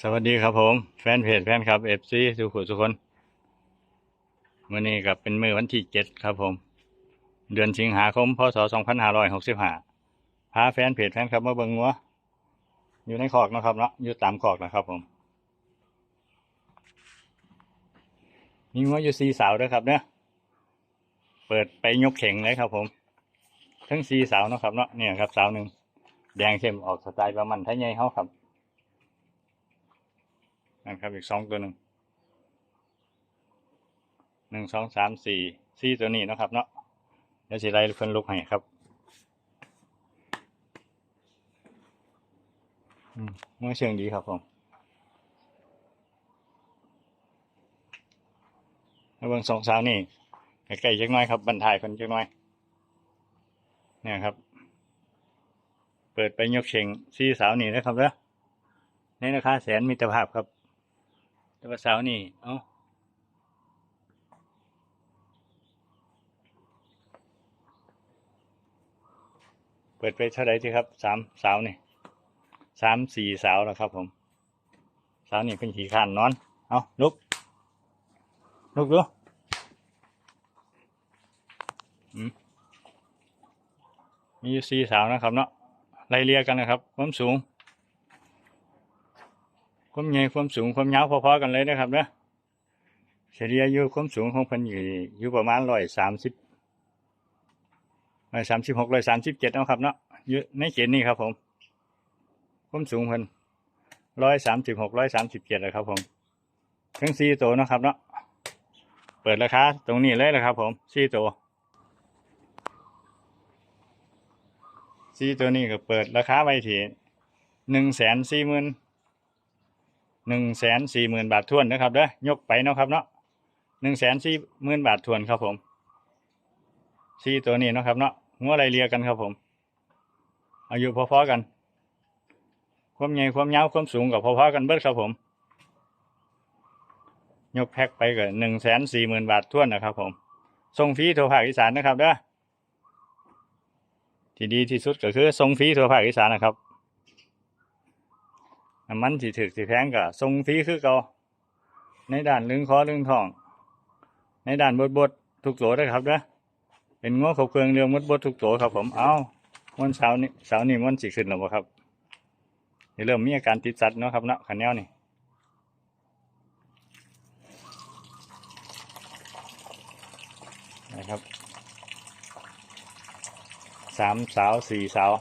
สวัสดีครับผม แฟนเพจแฟนครับเอฟซีทุกคนทุคนมื่อนี้กับเป็นมือวันที่เจ็ดครับผม เดือนสิงหาคมพศสองพันห้าร้อยหกสิบห้าพาแฟนเพจแฟนครับมาเบิ่งงัวอยู่ในคอกนะครับเนาะอยู่ตามคอกนะครับผม มีงัวอยู่สีสาวด้วยครับเนี่ยเปิดไปยกเข่งเลยครับผม ทั้งสีสาวนะครับเนาะเนี่ยครับสาวหนึ่งแดงเข้มออกสไตล์ประมันไทยใหญ่เขาครับ นะครับ อีกสองตัวหนึ่งหนึ่งสองสามสี่สี่ตัวนี้นะครับ เนาะเดี๋ยวสิไล่เพิ่นลุกให้ครับเมื่อเชิงดีครับผมแล้วเบิ่งสองสาวนี่ใกล้ๆจักน้อยครับบรรทายคนจักน้อย เนี่ยครับ เปิดไปยกเชงสี่สาวนี่นะครับเด้อในราคาแสนมิตรภาพครับ แต่ว่าเสาร์นี่ เอ้าเปิดไปเท่าไหร่ทีครับสามเสานี่สามสี่เสาแล้วครับ ผมเสานี่เป็นขี่ข้านนอน เอาลุก ลุกดูอืมมีสี่เสานะครับเนาะไล่เรียกันนะครับความสูง ความใหญ่ความสูงความยาวพอๆกันเลยนะครับเนะเฉลี่ยอยู่ความสูงของพิ่นอยู่อยู่ประมาณร้อยสามสิบร้อยสามสิบหกร้อยสามสิบเจ็ดนะครับเนาะอยู่ในเขตนี้ครับ ผม ความสูงพิ่นร้อยสามสิบหกร้อยสามสิบเจ็ดเลยครับ ผมทั้งสี่ตัวนะครับเนาะเปิดราคาตรงนี้เลยนะครับ ผมสี่ตัวสี่ตัวนี้ก็เปิดราคาไว้ที่หนึ่งแสนสี่หมื่น หนึ่งแสนสี่หมื่นบาททวนนะครับเด้อยกไปเนาะครับเนาะหนึ่งแสนสี่หมื่นบาททวนครับผมสี่ตัวนี้เนาะครับเนาะงัวไรเลียกันครับผม อายุพอๆกัน ความใหญ่ความยาวความสูงกับพอๆกันเบิดครับผม ยกแพ็คไปกับหนึ่งแสนสี่หมื่นบาททวนนะครับผมส่งฟรีทั่วภาคอีสานนะครับเด้อที่ดีที่สุดก็คือส่งฟรีทั่วภาคอีสานนะครับ น้ำมันที่ถึกที่แพงก็ทรงฟรีคือเก่าในด่านลึงคอลึงทอง ในด่านบดบดทุกตัวนะครับนะเป็นง้อขบเครื่องเรื่องบดบดทุกตัวครับ ผมเอาวันเสาร์นี้เสาร์นี้มันสิขึ้นแล้วบ่ครับเริ่มมีอาการติดสัตว์เนาะครับเนาะขันแนวนี่นะครับสามสาวสี่สาว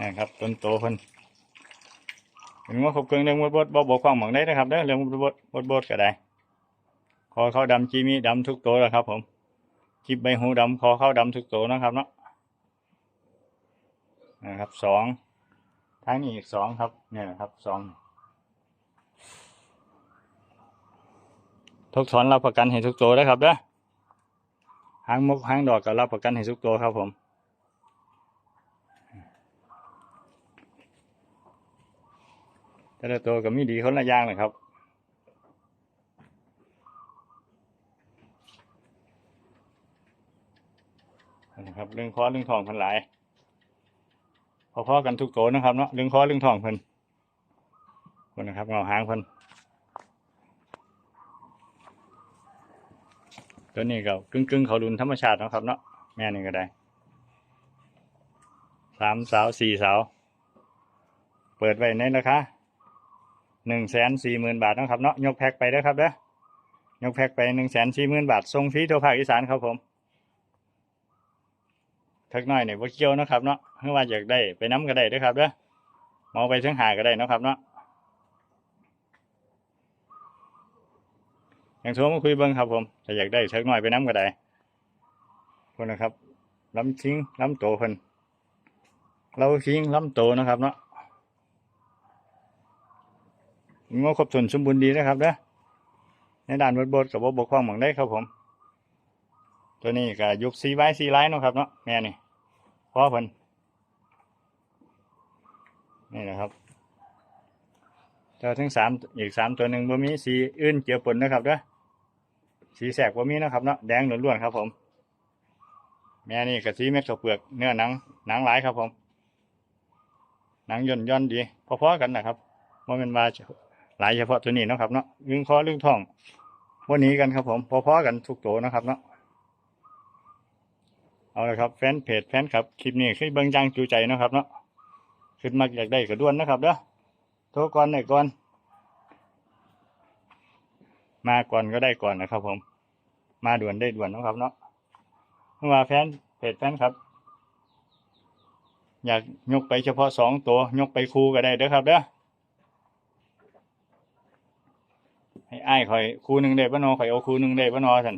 นะครับต้นโตเพิ่น เป็นว่าครบเครื่องเรื่องบดบดบ่บกพร่องหมองได้นะครับเด้อเรื่องบดบดบดบดก็ได้คอเข้าดำจีมีดำทุกตัวแล้วครับ ผมจิบใบหูดำคอเข้าดำทุกตัวนะครับเนาะนะครับสองท้ายนี้อีกสองครับ เนี่ยครับสองทุกถอนรับประกันให้ทุกตัวได้ครับเด้อหางมกหางดอกก็รับประกันให้ทุกตัวครับผม แต่ละตัวก็มีดีคนละอย่างเลยครับนะครับเรื่องคอเรื่องทองพิ่นหลาย พอๆกันทุกตัวนะครับเนาะเรื่องคอเรื่องทองพิ่นคนนะครับเงาหางพิ่นตัวนี้ก็กึ่งกึ่งๆเขาดุนธรรมชาตินะครับเนาะแม่นี่ก็ได้สามสาวสี่สาว เปิดไว้ในราคา หนึ่งแสนสี่หมื่นบาทนะครับเนาะยกแพ็คไปเด้อครับเด้อยกแพ็คไปหนึ่งแสนสี่หมื่นบาทส่งฟรีทั่วภาคอีสานครับผมทักน้อยเนี่ยว่าเกี่ยวนะครับเนาะเพื่อว่าอยากได้ไปน้ำก็ได้ด้อครับเด้อมองไปถึงหาก็ได้เนาะครับเนาะอย่างทั่วมาคุยเบิ้งครับผมถ้าอยากได้ทักน้อยไปน้ำก็ได้คนนะครับล้ำทิ้งล้ำโตเพิ่นเราทิ้งล้ำโตนะครับเนาะ งอครบถ้วนสมบูรณ์ดีนะครับเด้อในด่านบดบดกับบกพร่องหมองได้ครับผม ตัวนี้ก็ยุกซีไว้ซีไลน์นะครับเนาะแม่นี่พ่อเพิ่นนี่นะครับเจ้าทั้งสามอีกสามตัวหนึ่งบ่มีสีอื่นเกี่ยวปนนะครับเด้อสีแสกบ่มีนะครับเนาะแดงล้วนๆครับผม แม่นี่กับสีเม็ดข้าวเปลือกเนื้อหนังหนังหลายครับผมหนังย่นย่อนดีพอๆกันนะครับว่าเป็นว่า หลายเฉพาะตัวนี้นะครับเนาะลึงคอลึงท้องวันนี้กันครับผมพอๆกันทุกตัวนะครับเนาะเอาละครับแฟนเพจแฟนครับคลิปนี้คือเบิ่งจังจูใจนะครับเนาะขึ้นมาอยากได้กระด้วนนะครับเด้อโทรก่อนได้ก่อน มาก่อนก็ได้ก่อนนะครับ ผม มาด่วนได้ด่วนนะครับเนาะเมื่อว่าแฟนเพจแฟนครับ อยากยกไปเฉพาะสองตัวยกไปคู่ก็ได้เด้อครับเด้อ ให้อ้ายคอยคูหนึ่งได้ปะนอคอยเอาคู่หนึ่งได้ปะนอสัน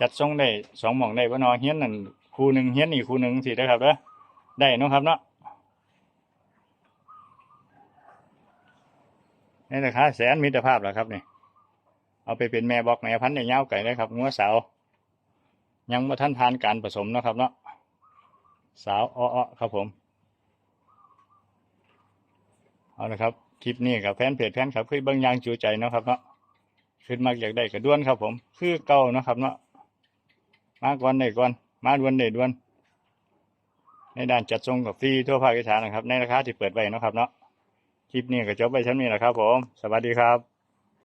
จัดทรงได้สองหม่องได้ปะนอเฮี้ยนนั่นคูหนึ่งเฮี้ยนอีกคูหนึ่งสิเด้ครับเด้อได้นะครับเนาะนี่ราคาแสนมิตรภาพเหรอครับนี่เอาไปเป็นแม่บอกแม่พันธุ์ในยาไก่เลยครับงัวสาว ยังมาท่านผ่านการผสมนะครับเนาะสาวอ้อครับผม เอาละครับ คลิปนี้กับแฟนเพจแฟนครับคือเบิ้งอยางจูใจเนาะครับเนาะขึ้นมาอยากได้กระด้วนครับ ผม คือเก่านะครับ เนาะมาก่อนได้ก่อน มาด่วนได้ด่วน ในด้านจัดทรงกับฟรีทั่วภาคอีสานนะครับ ในราคาที่เปิดไว้นะครับ เนาะคลิปนี้ก็จบไปชั้นนี้แหละครับ ผม สวัสดีครับ